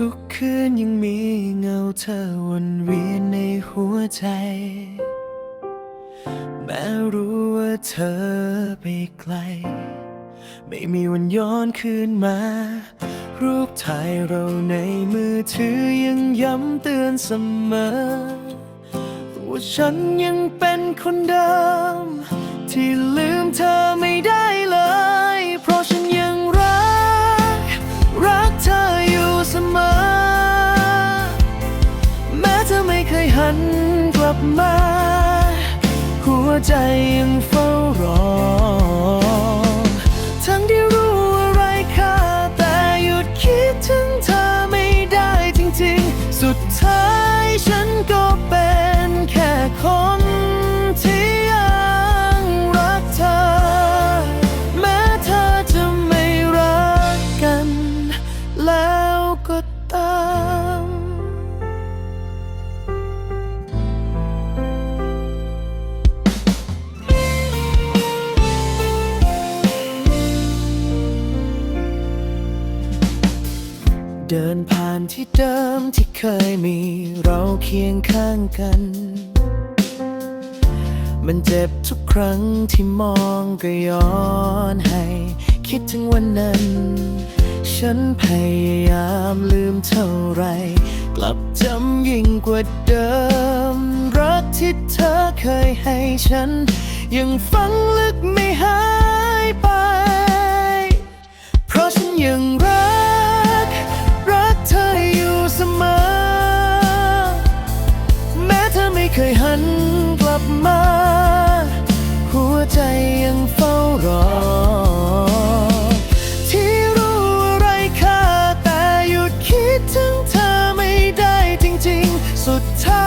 ทุกคืนยังมีเงาเธอวนเวียนในหัวใจ แม้รู้ว่าเธอไปไกล ไม่มีวันย้อนคืนมา รูปถ่ายเราในมือถือยังย้ำเตือนเสมอ ว่าฉันยังเป็นคนเดิม ที่ลืมเธอไม่ได้เลย ยหันกลับมา หัวใจยังเฝ้ารอ ทั้งที่รู้อะไรค่าแต่หยุดคิดถึงเธอไม่ได้จริงๆ สุดท้ายฉันก็เป็นแค่คน เดินผ่านที่เดิมที่เคยมีเราเคียงข้างกัน มันเจ็บทุกครั้งที่มองก็ย้อนให้ คิดถึงวันนั้น ฉันพยายามลืมเท่าไร กลับจำยิ่งกว่าเดิม รักที่เธอเคยให้ฉัน ยังฝังลึกไม่หายไป เคยหันกลับมา หัวใจยังเฝ้ารอ ที่รู้อะไรค่าแต่หยุดคิดถึงเธอไม่ได้จริง ๆ สุดท้าย